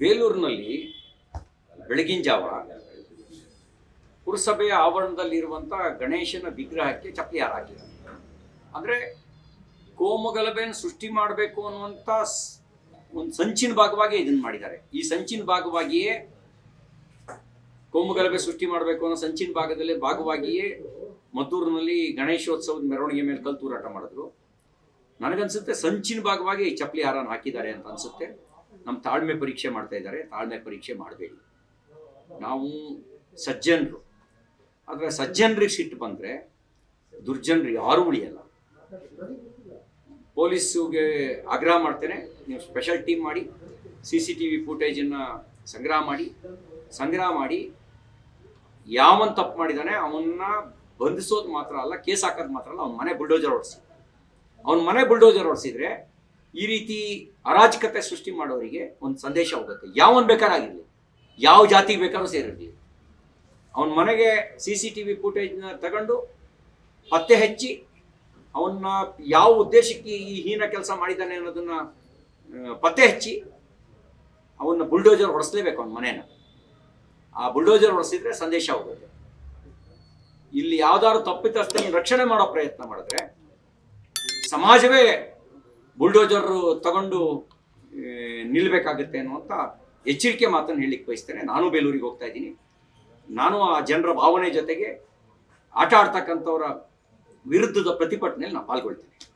ಬೇಲೂರಿನಲ್ಲಿ ಬೆಳಗಿನ ಜಾವ ಪುರಸಭೆಯ ಆವರಣದಲ್ಲಿರುವಂಥ ಗಣೇಶನ ವಿಗ್ರಹಕ್ಕೆ ಚಪ್ಪಲಿ ಹಾರ ಹಾಕಿದ್ದಾರೆ ಅಂದರೆ ಕೋಮುಗಲಭೆಯನ್ನು ಸೃಷ್ಟಿ ಮಾಡಬೇಕು ಅನ್ನುವಂಥ ಒಂದು ಸಂಚಿನ ಭಾಗವಾಗಿ ಇದನ್ನು ಮಾಡಿದ್ದಾರೆ. ಈ ಸಂಚಿನ ಭಾಗವಾಗಿಯೇ ಕೋಮುಗಲಭೆ ಸೃಷ್ಟಿ ಮಾಡಬೇಕು ಅನ್ನೋ ಸಂಚಿನ ಭಾಗದಲ್ಲಿ ಭಾಗವಾಗಿಯೇ ಮದ್ದೂರಿನಲ್ಲಿ ಗಣೇಶೋತ್ಸವದ ಮೆರವಣಿಗೆ ಮೇಲೆ ಕಲ್ ತೂರಾಟ ಮಾಡಿದ್ರು. ನನಗನ್ಸುತ್ತೆ ಸಂಚಿನ ಭಾಗವಾಗಿ ಈ ಚಪ್ಪಲಿ ಹಾರನ ಹಾಕಿದ್ದಾರೆ ಅಂತ ಅನ್ಸುತ್ತೆ. ನಮ್ಮ ತಾಳ್ಮೆ ಪರೀಕ್ಷೆ ಮಾಡ್ತಾ ಇದ್ದಾರೆ. ತಾಳ್ಮೆ ಪರೀಕ್ಷೆ ಮಾಡಬೇಡಿ. ನಾವು ಸಜ್ಜನರು. ಆದರೆ ಸಜ್ಜನರಿಗೆ ಸಿಟ್ಟು ಬಂದರೆ ದುರ್ಜನರು ಯಾರೂ ಉಳಿಯಲ್ಲ. ಪೊಲೀಸಿಗೆ ಆಗ್ರಹ ಮಾಡ್ತೇನೆ. ನೀವು ಸ್ಪೆಷಲ್ ಟೀಮ್ ಮಾಡಿ ಸಿ ಸಿ ಟಿ ವಿ ಫುಟೇಜನ್ನು ಸಂಗ್ರಹ ಮಾಡಿ ಸಂಗ್ರಹ ಮಾಡಿ, ಯಾವನ್ ತಪ್ಪು ಮಾಡಿದಾನೆ ಅವನ್ನ ಬಂಧಿಸೋದು ಮಾತ್ರ ಅಲ್ಲ, ಕೇಸ್ ಹಾಕೋದು ಮಾತ್ರ ಅಲ್ಲ, ಅವನ ಮನೆ ಬುಲ್ಡೋಜರ್ ಓಡಿಸಿ ಅವನ ಮನೆ ಬುಲ್ಡೋಜರ್ ಹೊಡಿಸಿದ್ರೆ ಈ ರೀತಿ ಅರಾಜಕತೆ ಸೃಷ್ಟಿ ಮಾಡೋರಿಗೆ ಒಂದು ಸಂದೇಶ ಹೋಗುತ್ತೆ. ಯಾವನ್ ಬೇಕಾರಾಗಿರಲಿ ಯಾವ ಜಾತಿಗೆ ಬೇಕಾದ್ರೂ ಸೇರಿರಲಿ. ಅವನ ಮನೆಗೆ ಸಿ ಸಿ ಟಿ ವಿ ಫುಟೇಜ್ನ ತಗೊಂಡು ಪತ್ತೆ ಹಚ್ಚಿ ಅವನ್ನ ಯಾವ ಉದ್ದೇಶಕ್ಕೆ ಈ ಹೀನ ಕೆಲಸ ಮಾಡಿದ್ದಾನೆ ಅನ್ನೋದನ್ನ ಪತ್ತೆ ಹಚ್ಚಿ ಅವನ್ನ ಬುಲ್ಡೋಜರ್ ಹೊಡೆಸ್ಲೇಬೇಕು ಅವನ ಮನೇನ ಆ ಬುಲ್ಡೋಜರ್ ಹೊಡೆಸಿದ್ರೆ ಸಂದೇಶ ಹೋಗುತ್ತೆ. ಇಲ್ಲಿ ಯಾವ್ದಾದ್ರು ತಪ್ಪಿತಸ್ಥನ ರಕ್ಷಣೆ ಮಾಡೋ ಪ್ರಯತ್ನ ಮಾಡಿದ್ರೆ ಸಮಾಜವೇ ಬುಲ್ಡೋಜರ್ ತಗೊಂಡು ನಿಲ್ಲಬೇಕಾಗುತ್ತೆ ಅನ್ನುವಂಥ ಎಚ್ಚರಿಕೆ ಮಾತನ್ನು ಹೇಳಲಿಕ್ಕೆ ಬಯಸ್ತೇನೆ. ನಾನು ಬೇಲೂರಿಗೆ ಹೋಗ್ತಾ ಇದ್ದೀನಿ. ನಾನು ಆ ಜನರ ಭಾವನೆ ಜೊತೆಗೆ ಆಟ ಆಡ್ತಕ್ಕಂಥವ್ರ ವಿರುದ್ಧದ ಪ್ರತಿಭಟನೆಯಲ್ಲಿ ನಾನು ಪಾಲ್ಗೊಳ್ತೇನೆ.